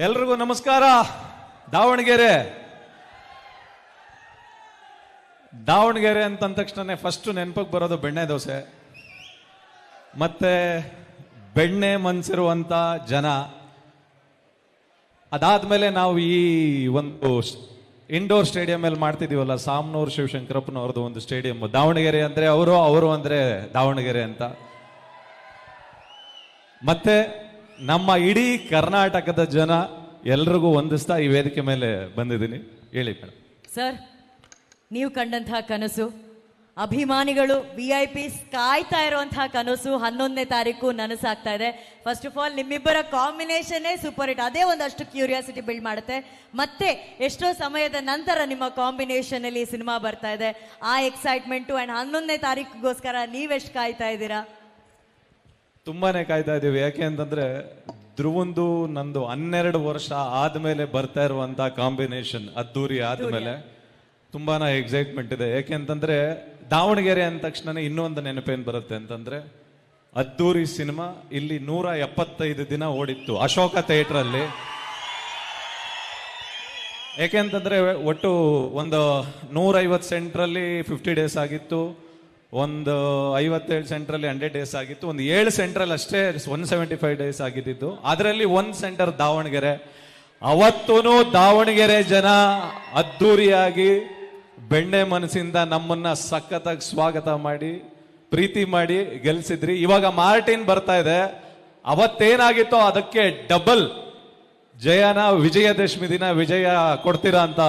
ಎಲ್ರಿಗೂ ನಮಸ್ಕಾರ. ದಾವಣಗೆರೆ. ದಾವಣಗೆರೆ ಅಂತಂದ ತಕ್ಷಣ ಫಸ್ಟ್ ನೆನಪಿಗೆ ಬರೋದು ಬೆಣ್ಣೆ ದೋಸೆ. ಮತ್ತೆ ಬೆಣ್ಣೆ ಮನ್ಸಿರುವಂತ ಜನ. ಅದಾದ್ಮೇಲೆ ನಾವು ಈ ಒಂದು ಇಂಡೋರ್ ಸ್ಟೇಡಿಯಂ ಅಲ್ಲಿ ಮಾಡ್ತಿದೀವಲ್ಲ, ಸಾಮ್ನೂರ್ ಶಿವಶಂಕರಪ್ಪನವ್ರದ್ದು ಒಂದು ಸ್ಟೇಡಿಯಂ ದಾವಣಗೆರೆ ಅಂದ್ರೆ ಅವರು ಅವರು ಅಂದ್ರೆ ದಾವಣಗೆರೆ ಅಂತ. ಮತ್ತೆ ನಮ್ಮ ಇಡೀ ಕರ್ನಾಟಕದ ಜನ ಎಲ್ರಿಗೂ ಹೊಂದಿಸ್ತಾ ಈ ವೇದಿಕೆ ಮೇಲೆ ಬಂದಿದ್ದೀನಿ. ಹೇಳಿ ಮೇಡಮ್ ಸರ್, ನೀವು ಕಂಡಂತಹ ಕನಸು, ಅಭಿಮಾನಿಗಳು ವಿ ಐ ಪಿಸ್ ಕಾಯ್ತಾ ಇರುವಂತಹ ಕನಸು ಹನ್ನೊಂದನೇ ತಾರೀಕು ನನಸಾಗ್ತಾ ಇದೆ. ಫಸ್ಟ್ ಆಫ್ ಆಲ್ ನಿಮ್ಮಿಬ್ಬರ ಕಾಂಬಿನೇಷನ್ನೇ ಸೂಪರ್ ಹಿಟ್ ಅದೇ ಒಂದಷ್ಟು ಕ್ಯೂರಿಯಾಸಿಟಿ ಬಿಲ್ಡ್ ಮಾಡುತ್ತೆ. ಮತ್ತೆ ಎಷ್ಟೋ ಸಮಯದ ನಂತರ ನಿಮ್ಮ ಕಾಂಬಿನೇಷನ್ ಅಲ್ಲಿ ಸಿನಿಮಾ ಬರ್ತಾ ಇದೆ. ಆ ಎಕ್ಸೈಟ್ಮೆಂಟು ಆ್ಯಂಡ್ ಹನ್ನೊಂದನೇ ತಾರೀಕಿಗೋಸ್ಕರ ನೀವೆಷ್ಟು ಕಾಯ್ತಾ ಇದ್ದೀರಾ? ತುಂಬಾನೇ ಕಾಯ್ತಾ ಇದ್ದೀವಿ. ಯಾಕೆ ಅಂತಂದ್ರೆ ಧ್ರುವಂದು ನಂದು ಹನ್ನೆರಡು ವರ್ಷ ಆದ್ಮೇಲೆ ಬರ್ತಾ ಇರುವಂತ ಕಾಂಬಿನೇಷನ್ ಅದ್ದೂರಿ ಆದ್ಮೇಲೆ ತುಂಬಾನೇ ಎಕ್ಸೈಟ್ಮೆಂಟ್ ಇದೆ. ಯಾಕೆ ಅಂತಂದ್ರೆ ದಾವಣಗೆರೆ ಅಂದ ತಕ್ಷಣ ಇನ್ನೊಂದು ನೆನಪೇನ್ ಬರುತ್ತೆ ಅಂತಂದ್ರೆ ಅದ್ದೂರಿ ಸಿನಿಮಾ ಇಲ್ಲಿ ನೂರ ಎಪ್ಪತ್ತೈದು ದಿನ ಓಡಿತ್ತು ಅಶೋಕ ಥಿಯೇಟರ್ ಅಲ್ಲಿ ಯಾಕೆ ಅಂತಂದ್ರೆ ಒಟ್ಟು ಒಂದು ನೂರೈವತ್ತು ಸೆಂಟ್ರಲ್ಲಿ ಫಿಫ್ಟಿ ಡೇಸ್ ಆಗಿತ್ತು. ಒಂದು ಐವತ್ತೇಳು ಸೆಂಟ್ರಲ್ಲಿ ಹಂಡ್ರೆಡ್ ಡೇಸ್ ಆಗಿತ್ತು, ಒಂದು ಏಳು ಸೆಂಟ್ರಲ್ ಅಷ್ಟೇ ಒನ್ ಸೆವೆಂಟಿ ಫೈವ್ ಡೇಸ್ ಆಗಿದ್ದಿದ್ದು. ಅದರಲ್ಲಿ ಒಂದು ಸೆಂಟರ್ ದಾವಣಗೆರೆ. ಅವತ್ತೂ ದಾವಣಗೆರೆ ಜನ ಅದ್ದೂರಿಯಾಗಿ ಬೆಣ್ಣೆ ಮನಸ್ಸಿಂದ ನಮ್ಮನ್ನ ಸಖತ್ತಾಗಿ ಸ್ವಾಗತ ಮಾಡಿ, ಪ್ರೀತಿ ಮಾಡಿ ಗೆಲ್ಸಿದ್ರಿ. ಇವಾಗ ಮಾರ್ಟಿನ್ ಬರ್ತಾ ಇದೆ. ಅವತ್ತೇನಾಗಿತ್ತೋ ಅದಕ್ಕೆ ಡಬಲ್ ಜಯನ, ವಿಜಯದಶಮಿ ದಿನ ವಿಜಯ ಕೊಡ್ತೀರಾ ಅಂತ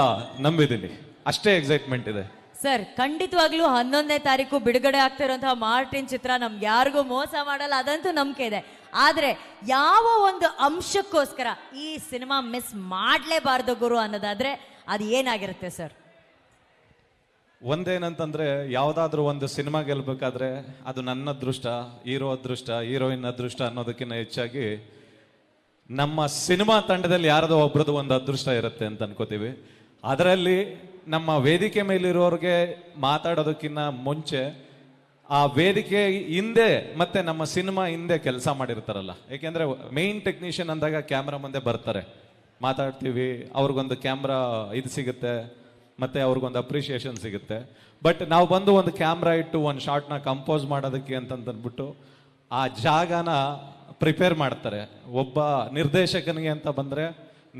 ನಂಬಿದ್ದೀನಿ. ಅಷ್ಟೇ ಎಕ್ಸೈಟ್ಮೆಂಟ್ ಇದೆ. ಸರ್, ಖಂಡಿತವಾಗ್ಲೂ ಹನ್ನೊಂದನೇ ತಾರೀಕು ಬಿಡುಗಡೆ ಆಗ್ತಿರುವಂತಹ ಮಾರ್ಟಿನ್ ಚಿತ್ರ ನಮ್ಗೆ ಯಾರಿಗೂ ಮೋಸ ಮಾಡಲ್ಲ, ಅದಂತೂ ನಂಬಿಕೆ ಇದೆ. ಆದ್ರೆ ಯಾವ ಒಂದು ಅಂಶಕ್ಕೋಸ್ಕರ ಈ ಸಿನಿಮಾ ಮಿಸ್ ಮಾಡಲೇಬಾರ್ದು ಗುರು ಅನ್ನೋದಾದ್ರೆ ಅದು ಏನಾಗಿರುತ್ತೆ ಸರ್? ಒಂದೇನಂತಂದ್ರೆ, ಯಾವ್ದಾದ್ರು ಒಂದು ಸಿನಿಮಾ ಗೆಲ್ಬೇಕಾದ್ರೆ ಅದು ನನ್ನ ಅದೃಷ್ಟ, ಹೀರೋ ಅದೃಷ್ಟ, ಹೀರೋಯಿನ್ ಅದೃಷ್ಟ ಅನ್ನೋದಕ್ಕಿಂತ ಹೆಚ್ಚಾಗಿ ನಮ್ಮ ಸಿನಿಮಾ ತಂಡದಲ್ಲಿ ಯಾರದೋ ಒಬ್ರದ್ದು ಒಂದು ಅದೃಷ್ಟ ಇರುತ್ತೆ ಅಂತ ಅನ್ಕೋತೀವಿ. ಅದರಲ್ಲಿ ನಮ್ಮ ವೇದಿಕೆ ಮೇಲಿರೋರಿಗೆ ಮಾತಾಡೋದಕ್ಕಿಂತ ಮುಂಚೆ ಆ ವೇದಿಕೆ ಹಿಂದೆ ಮತ್ತೆ ನಮ್ಮ ಸಿನಿಮಾ ಹಿಂದೆ ಕೆಲಸ ಮಾಡಿರ್ತಾರಲ್ಲ. ಏಕೆಂದ್ರೆ ಮೇನ್ ಟೆಕ್ನಿಷಿಯನ್ ಅಂದಾಗ ಕ್ಯಾಮ್ರಾ ಮುಂದೆ ಬರ್ತಾರೆ. ಮಾತಾಡ್ತೀವಿ, ಅವ್ರಿಗೊಂದು ಕ್ಯಾಮ್ರಾ ಇದು ಸಿಗುತ್ತೆ, ಮತ್ತೆ ಅವ್ರಿಗೊಂದು ಅಪ್ರಿಷಿಯೇಷನ್ ಸಿಗುತ್ತೆ. ಬಟ್ ನಾವು ಬಂದು ಒಂದು ಕ್ಯಾಮ್ರಾ ಇಟ್ಟು ಒಂದು ಶಾರ್ಟ್ನ ಕಂಪೋಸ್ ಮಾಡೋದಕ್ಕೆ ಅಂತಂದ್ಬಿಟ್ಟು ಆ ಜಾಗನ ಪ್ರಿಪೇರ್ ಮಾಡ್ತಾರೆ. ಒಬ್ಬ ನಿರ್ದೇಶಕನಿಗೆ ಅಂತ ಬಂದ್ರೆ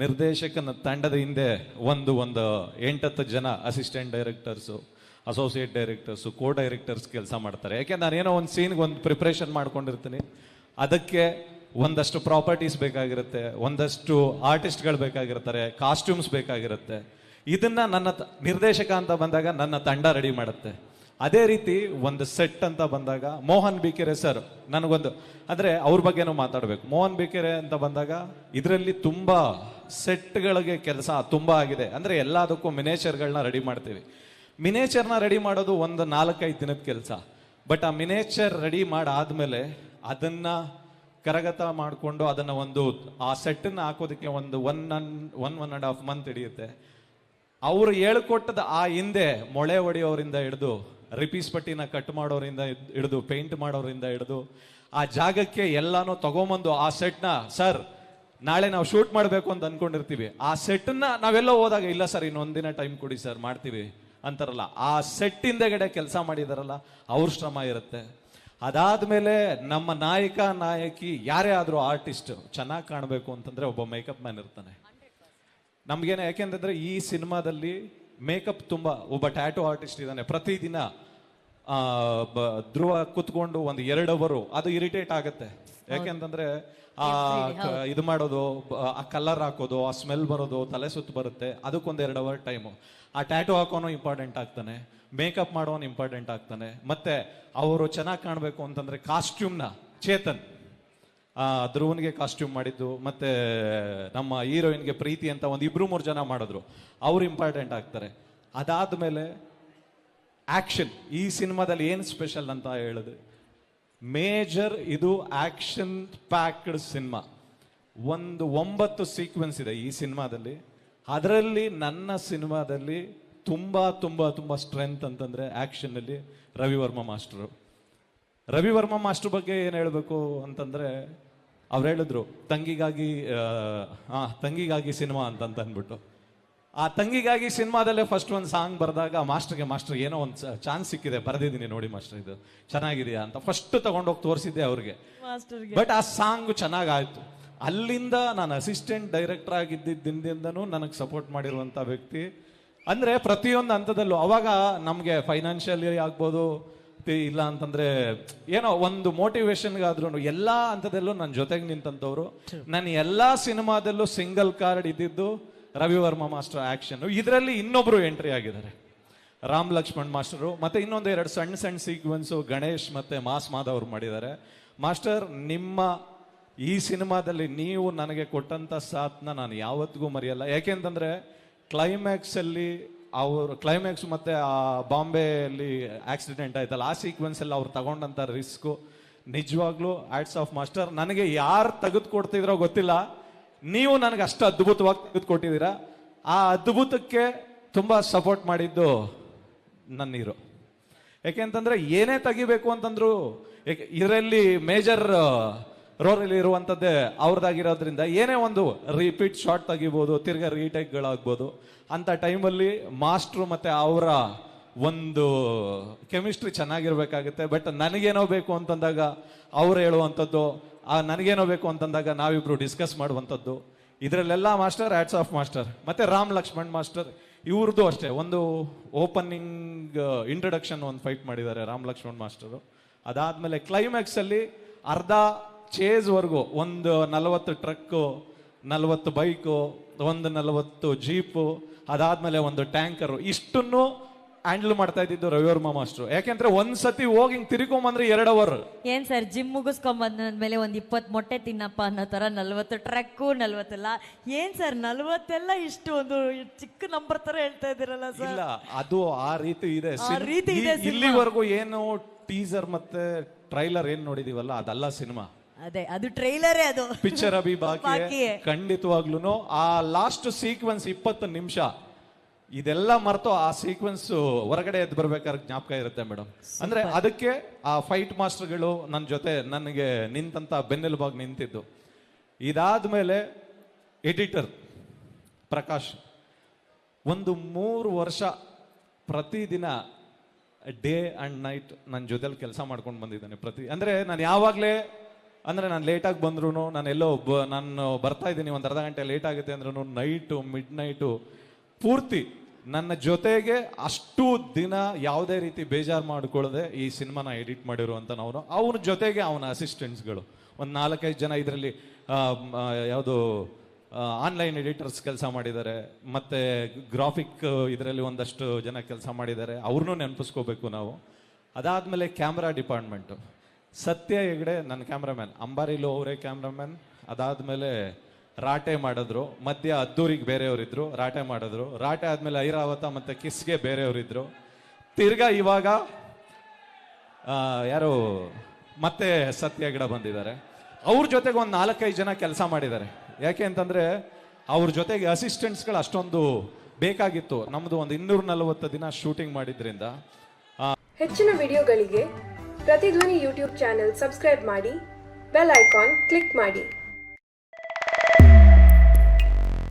ನಿರ್ದೇಶಕನ ತಂಡದ ಹಿಂದೆ ಒಂದು ಒಂದು ಎಂಟತ್ತು ಜನ assistant directors associate directors co directors ಕೆಲಸ ಮಾಡ್ತಾರೆ. ಯಾಕೆ ನಾನು ಏನೋ ಒಂದು ಸೀನ್ಗೆ ಒಂದು ಪ್ರಿಪ್ರೇಷನ್ ಮಾಡ್ಕೊಂಡಿರ್ತೀನಿ. ಅದಕ್ಕೆ ಒಂದಷ್ಟು ಪ್ರಾಪರ್ಟೀಸ್ ಬೇಕಾಗಿರುತ್ತೆ, ಒಂದಷ್ಟು ಆರ್ಟಿಸ್ಟ್ಗಳು ಬೇಕಾಗಿರ್ತಾರೆ ಕಾಸ್ಟ್ಯೂಮ್ಸ್ ಬೇಕಾಗಿರುತ್ತೆ. ಇದನ್ನ ನನ್ನ ನಿರ್ದೇಶಕ ಅಂತ ಬಂದಾಗ ನನ್ನ ತಂಡ ರೆಡಿ ಮಾಡುತ್ತೆ. ಅದೇ ರೀತಿ ಒಂದು ಸೆಟ್ ಅಂತ ಬಂದಾಗ ಮೋಹನ್ ಬಿಕೆರೆ ಸರ್ ನನಗೊಂದು, ಅಂದರೆ ಅವ್ರ ಬಗ್ಗೆನೂ ಮಾತಾಡಬೇಕು. ಮೋಹನ್ ಬಿಕೆರೆ ಅಂತ ಬಂದಾಗ ಇದರಲ್ಲಿ ತುಂಬಾ ಸೆಟ್ಗಳಿಗೆ ಕೆಲಸ, ತುಂಬ ಆಗಿದೆ. ಅಂದರೆ ಎಲ್ಲದಕ್ಕೂ ಮಿನೇಚರ್ಗಳನ್ನ ರೆಡಿ ಮಾಡ್ತೀವಿ. ಮಿನೇಚರ್ನ ರೆಡಿ ಮಾಡೋದು ಒಂದು ನಾಲ್ಕೈದು ದಿನದ ಕೆಲಸ. ಬಟ್ ಆ ಮಿನೇಚರ್ ರೆಡಿ ಮಾಡಾದ್ಮೇಲೆ ಅದನ್ನು ಕರಗತ ಮಾಡಿಕೊಂಡು ಅದನ್ನು ಒಂದು, ಆ ಸೆಟ್ಟನ್ನು ಹಾಕೋದಕ್ಕೆ ಒಂದು one an one one and half month ಹಿಡಿಯುತ್ತೆ. ಅವರು ಹೇಳ್ಕೊಟ್ಟದ ಆ ಹಿಂದೆ ಮೊಳೆ ಹೊಡೆಯೋರಿಂದ ಹಿಡಿದು, ರಿಪೀಸ್ ಪಟ್ಟಿನ ಕಟ್ ಮಾಡೋರಿಂದ ಹಿಡಿದು, ಪೇಂಟ್ ಮಾಡೋರಿಂದ ಹಿಡಿದು, ಆ ಜಾಗಕ್ಕೆ ಎಲ್ಲಾನು ತಗೊಂಬಂದು ಆ ಸೆಟ್ನ, ಸರ್ ನಾಳೆ ನಾವು ಶೂಟ್ ಮಾಡಬೇಕು ಅಂತ ಅನ್ಕೊಂಡಿರ್ತೀವಿ. ಆ ಸೆಟ್ನ ನಾವೆಲ್ಲ ಹೋದಾಗ, ಇಲ್ಲ ಸರ್ ಇನ್ನೊಂದಿನ ಟೈಮ್ ಕೊಡಿ ಸರ್, ಮಾಡ್ತೀವಿ ಅಂತಾರಲ್ಲ. ಆ ಸೆಟ್ ಹಿಂದೆಗಡೆ ಕೆಲಸ ಮಾಡಿದಾರಲ್ಲ, ಅವ್ರ ಶ್ರಮ ಇರುತ್ತೆ. ಅದಾದ್ಮೇಲೆ ನಮ್ಮ ನಾಯಕ, ನಾಯಕಿ, ಯಾರೇ ಆದ್ರೂ ಆರ್ಟಿಸ್ಟ್ ಚೆನ್ನಾಗಿ ಕಾಣಬೇಕು ಅಂತಂದ್ರೆ ಒಬ್ಬ ಮೇಕಪ್ ಮ್ಯಾನ್ ಇರ್ತಾನೆ. ನಮ್ಗೇನು, ಯಾಕೆಂತಂದ್ರೆ ಈ ಸಿನಿಮಾದಲ್ಲಿ ಮೇಕಪ್ ತುಂಬಾ, ಒಬ್ಬ ಟ್ಯಾಟೂ ಆರ್ಟಿಸ್ಟ್ ಇದ್ದಾನೆ. ಪ್ರತಿದಿನ ಧ್ರುವ ಕುತ್ಕೊಂಡು ಒಂದು ಎರಡು ಅವರು ಅದು ಇರಿಟೇಟ್ ಆಗುತ್ತೆ. ಯಾಕೆಂತಂದ್ರೆ ಆ ಇದು ಮಾಡೋದು ಆ ಕಲರ್ ಹಾಕೋದು ಆ ಸ್ಮೆಲ್ ಬರೋದು ತಲೆ ಸುತ್ತು ಬರುತ್ತೆ. ಅದಕ್ಕೊಂದು ಎರಡು ಅವರ್ ಟೈಮು ಆ ಟ್ಯಾಟೂ ಹಾಕೋನು ಇಂಪಾರ್ಟೆಂಟ್ ಆಗ್ತಾನೆ. ಮೇಕಪ್ ಮಾಡೋನು ಇಂಪಾರ್ಟೆಂಟ್ ಆಗ್ತಾನೆ. ಮತ್ತೆ ಅವರು ಚೆನ್ನಾಗಿ ಕಾಣಬೇಕು ಅಂತಂದ್ರೆ ಕಾಸ್ಟ್ಯೂಮ್ನ ಚೇತನ್. ಆ ಧ್ರುವನ್ಗೆ ಕಾಸ್ಟ್ಯೂಮ್ ಮಾಡಿದ್ದು ಮತ್ತೆ ನಮ್ಮ ಹೀರೋಯಿನ್ಗೆ ಪ್ರೀತಿ ಅಂತ ಒಂದು ಇಬ್ರು ಮೂರು ಜನ ಮಾಡಿದ್ರು. ಅವ್ರು ಇಂಪಾರ್ಟೆಂಟ್ ಆಗ್ತಾರೆ. ಅದಾದ್ಮೇಲೆ ಆಕ್ಷನ್ ಈ ಸಿನಿಮಾದಲ್ಲಿ ಏನು ಸ್ಪೆಷಲ್ ಅಂತ ಹೇಳಿದ್ರೆ ಮೇಜರ್ ಇದು ಆಕ್ಷನ್ ಪ್ಯಾಕ್ಡ್ ಸಿನಿಮಾ. ಒಂದು ಒಂಬತ್ತು ಸೀಕ್ವೆನ್ಸ್ ಇದೆ ಈ ಸಿನಿಮಾದಲ್ಲಿ. ಅದರಲ್ಲಿ ನನ್ನ ಸಿನಿಮಾದಲ್ಲಿ ತುಂಬ ತುಂಬ ತುಂಬ ಸ್ಟ್ರೆಂತ್ ಅಂತಂದರೆ ಆಕ್ಷನ್ ಅಲ್ಲಿ ರವಿವರ್ಮ ಮಾಸ್ಟರು. ರವಿವರ್ಮ ಮಾಸ್ಟರ್ ಬಗ್ಗೆ ಏನು ಹೇಳಬೇಕು ಅಂತಂದರೆ, ಅವ್ರು ಹೇಳಿದ್ರು, ತಂಗಿಗಾಗಿ, ಆ ತಂಗಿಗಾಗಿ ಸಿನಿಮಾ ಅಂತ ಅಂದ್ಬಿಟ್ಟು ಆ ತಂಗಿಗಾಗಿ ಸಿನಿಮಾದಲ್ಲೇ ಫಸ್ಟ್ ಒಂದು ಸಾಂಗ್ ಬರೆದಾಗ ಮಾಸ್ಟರ್ಗೆ ಮಾಸ್ಟರ್ ಏನೋ ಒಂದು ಚಾನ್ಸ್ ಸಿಕ್ಕಿದೆ ಬರೆದಿದ್ದೀನಿ ನೋಡಿ ಮಾಸ್ಟರ್ ಇದು ಚೆನ್ನಾಗಿದೆಯಾ? ಅಂತ ಫಸ್ಟ್ ತಗೊಂಡೋಗಿ ತೋರಿಸಿದ್ದೆ ಅವ್ರಿಗೆ. ಬಟ್ ಆ ಸಾಂಗ್ ಚೆನ್ನಾಗಾಯ್ತು. ಅಲ್ಲಿಂದ ನಾನು ಅಸಿಸ್ಟೆಂಟ್ ಡೈರೆಕ್ಟರ್ ಆಗಿದ್ದಿಂದನೂ ನನಗೆ ಸಪೋರ್ಟ್ ಮಾಡಿರುವಂಥ ವ್ಯಕ್ತಿ. ಅಂದರೆ ಪ್ರತಿಯೊಂದು ಹಂತದಲ್ಲೂ ಅವಾಗ ನಮಗೆ ಫೈನಾನ್ಷಿಯಲಿ ಆಗ್ಬೋದು ಇಲ್ಲ ಅಂತಂದ್ರೆ ಏನೋ ಒಂದು ಮೋಟಿವೇಶನ್ಗಾದ್ರೂ ಎಲ್ಲ ಹಂತದಲ್ಲೂ ನನ್ನ ಜೊತೆಗೆ ನಿಂತವರು ನಾನು ಎಲ್ಲಾ ಸಿನಿಮಾದಲ್ಲೂ ಸಿಂಗಲ್ ಕಾರ್ಡ್ ಇದ್ದಿದ್ದು ರವಿವರ್ಮ ಮಾಸ್ಟರ್ ಆಕ್ಷನ್. ಇದರಲ್ಲಿ ಇನ್ನೊಬ್ರು ಎಂಟ್ರಿ ಆಗಿದ್ದಾರೆ. ರಾಮ್ ಲಕ್ಷ್ಮಣ್ ಮಾಸ್ಟರು, ಮತ್ತೆ ಇನ್ನೊಂದು ಎರಡು ಸಣ್ಣ ಸಣ್ಣ ಸೀಕ್ವೆನ್ಸು ಗಣೇಶ್ ಮತ್ತೆ ಮಾಸ್ ಮಾಧವ್ ಅವ್ರು ಮಾಡಿದ್ದಾರೆ. ಮಾಸ್ಟರ್, ನಿಮ್ಮ ಈ ಸಿನಿಮಾದಲ್ಲಿ ನೀವು ನನಗೆ ಕೊಟ್ಟಂತ ಸಾಥ್ನ ನಾನು ಯಾವತ್ತಿಗೂ ಮರೆಯಲ್ಲ. ಯಾಕೆಂತಂದ್ರೆ ಕ್ಲೈಮ್ಯಾಕ್ಸ್ ಅಲ್ಲಿ ಅವರು ಕ್ಲೈಮ್ಯಾಕ್ಸ್ ಮತ್ತೆ ಆ ಬಾಂಬೆಯಲ್ಲಿ ಆಕ್ಸಿಡೆಂಟ್ ಆಯ್ತಲ್ಲ, ಆ ಸೀಕ್ವೆನ್ಸ್ ಎಲ್ಲ ಅವ್ರು ತಗೊಂಡಂತ ರಿಸ್ಕು ನಿಜವಾಗ್ಲೂ ಆಟ್ಸ್ ಆಫ್ ಮಾಸ್ಟರ್. ನನಗೆ ಯಾರು ತೆಗೆದುಕೊಡ್ತಿದ್ರೋ ಗೊತ್ತಿಲ್ಲ. ನೀವು ನನಗೆ ಅಷ್ಟು ಅದ್ಭುತವಾಗಿ ತೆಗೆದುಕೊಟ್ಟಿದ್ದೀರಾ? ಆ ಅದ್ಭುತಕ್ಕೆ ತುಂಬ ಸಪೋರ್ಟ್ ಮಾಡಿದ್ದು ನನ್ನೀರು ಯಾಕೆಂತಂದ್ರೆ ಏನೇ ತೆಗಿಬೇಕು ಅಂತಂದ್ರು ಇದರಲ್ಲಿ ಮೇಜರ್ ರೋಲಲ್ಲಿ ಇರುವಂಥದ್ದೇ ಅವ್ರದ್ದಾಗಿರೋದ್ರಿಂದ ಏನೇ ಒಂದು ರಿಪೀಟ್ ಶಾಟ್ ತೆಗಿಬೋದು, ತಿರ್ಗಾ ರೀಟೇಕ್ಗಳಾಗ್ಬೋದು ಅಂತ ಟೈಮಲ್ಲಿ ಮಾಸ್ಟ್ರು ಮತ್ತು ಅವರ ಒಂದು ಕೆಮಿಸ್ಟ್ರಿ ಚೆನ್ನಾಗಿರಬೇಕಾಗುತ್ತೆ. ಬಟ್ ನನಗೇನೋ ಬೇಕು ಅಂತಂದಾಗ ಅವ್ರು ಹೇಳುವಂಥದ್ದು ಆ, ನನಗೇನೋ ಬೇಕು ಅಂತಂದಾಗ ನಾವಿಬ್ರು ಡಿಸ್ಕಸ್ ಮಾಡುವಂಥದ್ದು. ಇದರಲ್ಲೆಲ್ಲ ಮಾಸ್ಟರ್ ಆ್ಯಡ್ಸ್ ಆಫ್ ಮಾಸ್ಟರ್. ಮತ್ತು ರಾಮ್ ಲಕ್ಷ್ಮಣ್ ಮಾಸ್ಟರ್ ಇವ್ರದ್ದು ಅಷ್ಟೇ. ಒಂದು ಓಪನಿಂಗ್ ಇಂಟ್ರಡಕ್ಷನ್ ಒಂದು ಫೈಟ್ ಮಾಡಿದ್ದಾರೆ ರಾಮ್ ಲಕ್ಷ್ಮಣ್ ಮಾಸ್ಟರು. ಅದಾದಮೇಲೆ ಕ್ಲೈಮ್ಯಾಕ್ಸಲ್ಲಿ ಅರ್ಧ ಚೇಸ್ವರೆಗೂ ವರ್ಗು, ಒಂದು ನಲವತ್ತು ಟ್ರಕ್ಕು ನಲವತ್ತು ಬೈಕು ಒಂದು ನಲವತ್ತು ಜೀಪು ಅದಾದಮೇಲೆ ಒಂದು ಟ್ಯಾಂಕರು ಇಷ್ಟನ್ನು ಹ್ಯಾಂಡಲ್ ಮಾಡ್ತಾ ಇದ್ದಿದ್ದು ರವಿವರ್ಮ ಮಾಸ್ಟರ್. ಯಾಕೆಂದ್ರೆ ಒಂದ್ ಸತಿ ಹೋಗಿ ಹಿಂಗ್ ತಿರ್ಕೊಂಬಂದ್ರೆ ಎರಡು ಅವರ್ ಏನ್ ಸರ್ ಜಿಮ್ ಮುಗಿಸ್ಕೊಂಡ್ ಬಂದ್ಮೇಲೆ ಒಂದ್ ಇಪ್ಪತ್ ಮೊಟ್ಟೆ ತಿನ್ನಪ್ಪ ಅನ್ನೋ ತರ ನಲ್ವತ್ತು ಟ್ರಕ್ಕು ನಲ್ವತ್ತೆಲ್ಲ ಏನ್ ಸರ್ ನಲ್ವತ್ತೆಲ್ಲ ಇಷ್ಟು ಒಂದು ಚಿಕ್ಕ ನಂಬರ್ ತರ ಹೇಳ್ತಾ ಇದ್ದೀರಲ್ಲ ಸರ್? ಇಲ್ಲ ಅದು ಆ ರೀತಿ ಇದೆ. ಆ ಸಿನ್- ರೀತಿ ಈ- ಇದೆ ಸಿನಿಮಾ. ಇಲ್ಲಿವರೆಗೂ ಏನು ಟೀಸರ್ ಮತ್ತೆ ಟ್ರೈಲರ್ ಏನ್ ನೋಡಿದೀವಲ್ಲ ಅದಲ್ಲ ಸಿನಿಮಾ. ಅದೇ ಅದು ಟ್ರೈಲರೇ ಅದು. ಪಿಕ್ಚರ್ ಅಭಿ ಬಾಕಿ ಬಾಕಿ ಖಂಡಿತವಾಗ್ಲೂ ಆ ಲಾಸ್ಟ್ ಸೀಕ್ವೆನ್ಸ್ ಇಪ್ಪತ್ತು ನಿಮಿಷ. ಇದೆಲ್ಲ ಮರೆತು ಆ ಸೀಕ್ವೆನ್ಸ್ ಹೊರಗಡೆ ಎದ್ದು ಬರ್ಬೇಕಾದ್ರೆ ಜ್ಞಾಪಕ ಇರುತ್ತೆ ಮೇಡಮ್ ಅಂದ್ರೆ ಅದಕ್ಕೆ ಆ ಫೈಟ್ ಮಾಸ್ಟರ್ಗಳು ನನ್ನ ಜೊತೆ ನನಗೆ ನಿಂತಂತ ಬೆನ್ನೆಲುಬಾಗಿ ನಿಂತಿದ್ದು. ಇದಾದ್ಮೇಲೆ ಎಡಿಟರ್ ಪ್ರಕಾಶ್ ಒಂದು ಮೂರು ವರ್ಷ ಪ್ರತಿದಿನ ಡೇ ಅಂಡ್ ನೈಟ್ ನನ್ನ ಜೊತೆಲಿ ಕೆಲಸ ಮಾಡ್ಕೊಂಡು ಬಂದಿದ್ದಾನೆ ಪ್ರತಿ ಅಂದ್ರೆ ನಾನು ಯಾವಾಗಲೇ ಅಂದ್ರೆ ನಾನು ಲೇಟಾಗಿ ಬಂದ್ರು ನಾನು ಎಲ್ಲೋ ನಾನು ಬರ್ತಾ ಇದ್ದೀನಿ ಒಂದು ಅರ್ಧ ಗಂಟೆ ಲೇಟ್ ಆಗುತ್ತೆ ಅಂದ್ರೂ ನೈಟು ಮಿಡ್ ನೈಟು ಪೂರ್ತಿ ನನ್ನ ಜೊತೆಗೆ ಅಷ್ಟು ದಿನ ಯಾವುದೇ ರೀತಿ ಬೇಜಾರು ಮಾಡಿಕೊಳ್ಳದೆ ಈ ಸಿನಿಮಾನ ಎಡಿಟ್ ಮಾಡಿರುವಂತ ನಾವು ಅವನ ಜೊತೆಗೆ ಅವನ ಅಸಿಸ್ಟೆಂಟ್ಸ್ಗಳು ಒಂದು ನಾಲ್ಕೈದು ಜನ ಇದರಲ್ಲಿ ಯಾವುದು ಆನ್ಲೈನ್ ಎಡಿಟರ್ಸ್ ಕೆಲಸ ಮಾಡಿದ್ದಾರೆ. ಮತ್ತೆ ಗ್ರಾಫಿಕ್ ಇದರಲ್ಲಿ ಒಂದಷ್ಟು ಜನ ಕೆಲಸ ಮಾಡಿದ್ದಾರೆ. ಅವ್ರನ್ನೂ ನೆನಪಿಸ್ಕೋಬೇಕು ನಾವು. ಅದಾದಮೇಲೆ ಕ್ಯಾಮ್ರಾ ಡಿಪಾರ್ಟ್ಮೆಂಟು ಸತ್ಯ ಹೆಗಡೆ ನನ್ನ ಕ್ಯಾಮ್ರಾಮ್ಯಾನ್ ಅಂಬಾರಿಲು ಅವರೇ ಕ್ಯಾಮ್ರಾಮ್ಯಾನ್ ಅದಾದ್ಮೇಲೆ ರಾಟೆ ಮಾಡಿದ್ರು. ಮಧ್ಯ ಅದ್ದೂರಿಗೆ ಬೇರೆಯವರಿದ್ರು, ರಾಟೆ ಮಾಡಿದ್ರು. ರಾಟೆ ಆದ್ಮೇಲೆ ಐರಾವತ ಮತ್ತೆ ಕಿಸ್ಗೆ ಬೇರೆಯವರಿದ್ರು. ತಿರ್ಗಾ ಇವಾಗ ಯಾರು ಮತ್ತೆ ಸತ್ಯಗಿಡ ಬಂದಿದ್ದಾರೆ. ಅವ್ರ ಜೊತೆಗೆ ಒಂದು ನಾಲ್ಕೈದು ಜನ ಕೆಲಸ ಮಾಡಿದ್ದಾರೆ. ಯಾಕೆ ಅಂತಂದ್ರೆ ಅವ್ರ ಜೊತೆಗೆ ಅಸಿಸ್ಟೆಂಟ್ಸ್ಗಳು ಅಷ್ಟೊಂದು ಬೇಕಾಗಿತ್ತು. ನಮ್ದು ಒಂದು ಇನ್ನೂರ ನಲವತ್ತು ದಿನ ಶೂಟಿಂಗ್ ಮಾಡಿದ್ರಿಂದ. ಹೆಚ್ಚಿನ ವಿಡಿಯೋಗಳಿಗೆ ಪ್ರತಿಧ್ವನಿ ಯೂಟ್ಯೂಬ್ ಚಾನೆಲ್ ಸಬ್ಸ್ಕ್ರೈಬ್ ಮಾಡಿ, ಬೆಲ್ ಐಕಾನ್ ಕ್ಲಿಕ್ ಮಾಡಿ.